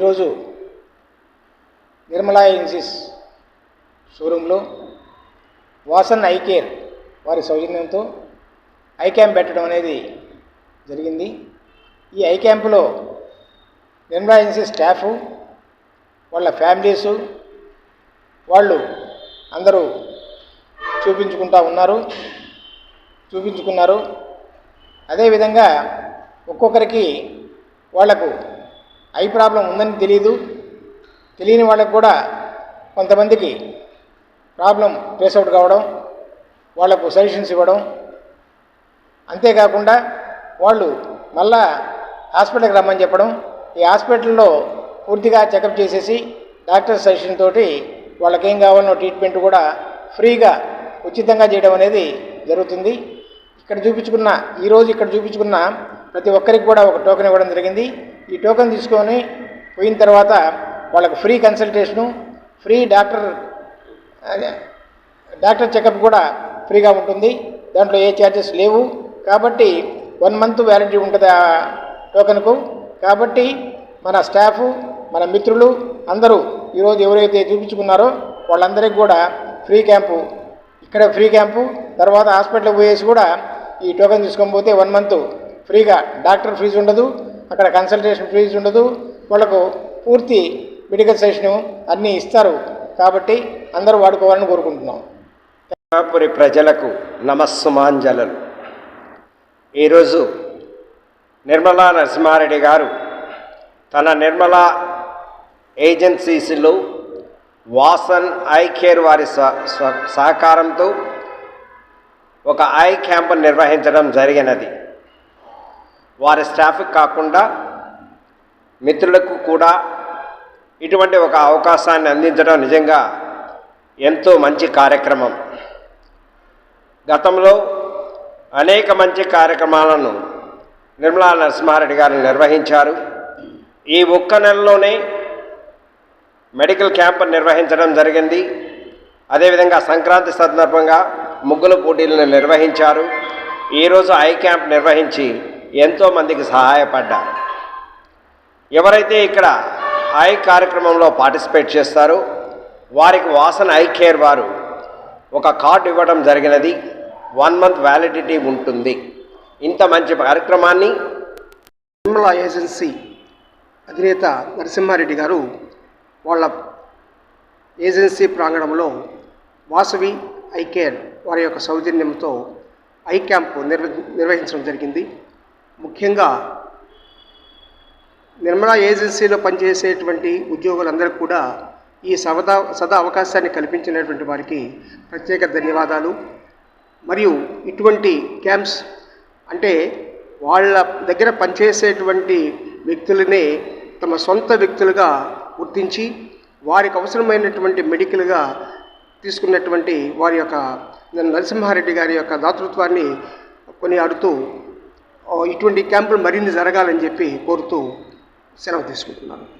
ఈరోజు నిర్మలా ఏజెన్సీస్ షోరూంలో Vasan eye care వారి సౌజన్యంతో ఐ క్యాంప్ పెట్టడం అనేది జరిగింది. ఈ ఐ క్యాంపులో నిర్మలా ఏజెన్సీ స్టాఫ్ వాళ్ళ ఫ్యామిలీసు వాళ్ళు అందరూ చూపించుకుంటా ఉన్నారు చూపించుకున్నారు. అదేవిధంగా ఒక్కొక్కరికి వాళ్ళకు ఐ ప్రాబ్లం ఉందని తెలియదు తెలియని వాళ్ళకు కూడా కొంతమందికి ప్రాబ్లం ట్రేస్ కావడం వాళ్ళకు సజెషన్స్ ఇవ్వడం. అంతేకాకుండా వాళ్ళు మళ్ళా హాస్పిటల్కి రమ్మని చెప్పడం ఈ హాస్పిటల్లో పూర్తిగా చెకప్ చేసేసి డాక్టర్ సజెషన్ తోటి వాళ్ళకేం కావాలనో ట్రీట్మెంట్ కూడా ఫ్రీగా ఉచితంగా చేయడం అనేది జరుగుతుంది. ఇక్కడ చూపించుకున్న ఈరోజు ఇక్కడ చూపించుకున్న ప్రతి ఒక్కరికి కూడా ఒక టోకెన్ ఇవ్వడం జరిగింది. ఈ టోకెన్ తీసుకొని పోయిన తర్వాత వాళ్ళకు free consultation free doctor doctor checkup కూడా ఫ్రీగా ఉంటుంది. దాంట్లో ఏ ఛార్జెస్ లేవు. కాబట్టి వన్ మంత్ వ్యాలిడిటీ ఉంటుంది ఆ టోకెన్కు కాబట్టి మన స్టాఫ్ మన మిత్రులు అందరూ ఈరోజు ఎవరైతే చూపించుకున్నారో వాళ్ళందరికీ కూడా ఫ్రీ క్యాంపు ఇక్కడ ఫ్రీ క్యాంపు తర్వాత హాస్పిటల్కి పోయేసి కూడా ఈ టోకెన్ తీసుకొని పోతే వన్ మంత్ ఫ్రీగా డాక్టర్ ఫీజు ఉండదు. అక్కడ కన్సల్టేషన్ ఫీజు ఉండదు. వాళ్ళకు పూర్తి మెడికల్ సెషను అన్నీ ఇస్తారు. కాబట్టి అందరూ వాడుకోవాలని కోరుకుంటున్నాం. పురి ప్రజలకు నమస్సుమాంజలలు ఈరోజు నిర్మలా నరసింహారెడ్డి గారు తన నిర్మలా ఏజెన్సీస్లో వాసన్ ఐ కేర్ వారి సహకారంతో ఒక ఐ క్యాంప్ నిర్వహించడం జరిగినది. వారి స్టాఫ్ కాకుండా మిత్రులకు కూడా ఇటువంటి ఒక అవకాశాన్ని అందించడం నిజంగా ఎంతో మంచి కార్యక్రమం. గతంలో అనేక మంచి కార్యక్రమాలను నిర్మలా నరసింహారెడ్డి గారు నిర్వహించారు. ఈ ఒక్క నెలలోనే మెడికల్ క్యాంప్ నిర్వహించడం జరిగింది. అదేవిధంగా సంక్రాంతి సందర్భంగా ముగ్గుల పోటీలను నిర్వహించారు. ఈరోజు ఐ క్యాంప్ నిర్వహించి ఎంతోమందికి సహాయపడ్డారు. ఎవరైతే ఇక్కడ ఐ కార్యక్రమంలో పార్టిసిపేట్ చేస్తారో వారికి వాసన ఐ కేర్ వారు ఒక కార్డు ఇవ్వడం జరిగినది. వన్ మంత్ వ్యాలిడిటీ ఉంటుంది. ఇంత మంచి కార్యక్రమాన్ని నిర్మల ఏజెన్సీ అధినేత నరసింహారెడ్డి గారు వాళ్ళ ఏజెన్సీ ప్రాంగణంలో వాసవి ఐ కేర్ వారి యొక్క సౌజన్యంతో ఐ క్యాంప్ నిర్వ నిర్వహించడం జరిగింది. ముఖ్యంగా నిర్మలా ఏజెన్సీలో పనిచేసేటువంటి ఉద్యోగులందరికీ కూడా ఈ సవదా సదా అవకాశాన్ని కల్పించినటువంటి వారికి ప్రత్యేక ధన్యవాదాలు. మరియు ఇటువంటి క్యాంప్స్ అంటే వాళ్ళ దగ్గర పనిచేసేటువంటి వ్యక్తులనే తమ సొంత వ్యక్తులుగా గుర్తించి వారికి అవసరమైనటువంటి మెడికల్గా తీసుకున్నటువంటి వారి యొక్క నరసింహారెడ్డి గారి యొక్క దాతృత్వాన్ని కొనియాడుతూ ఇటువంటి క్యాంపులు మరిన్ని జరగాలని చెప్పి కోరుతూ సెలవు తీసుకుంటున్నాను.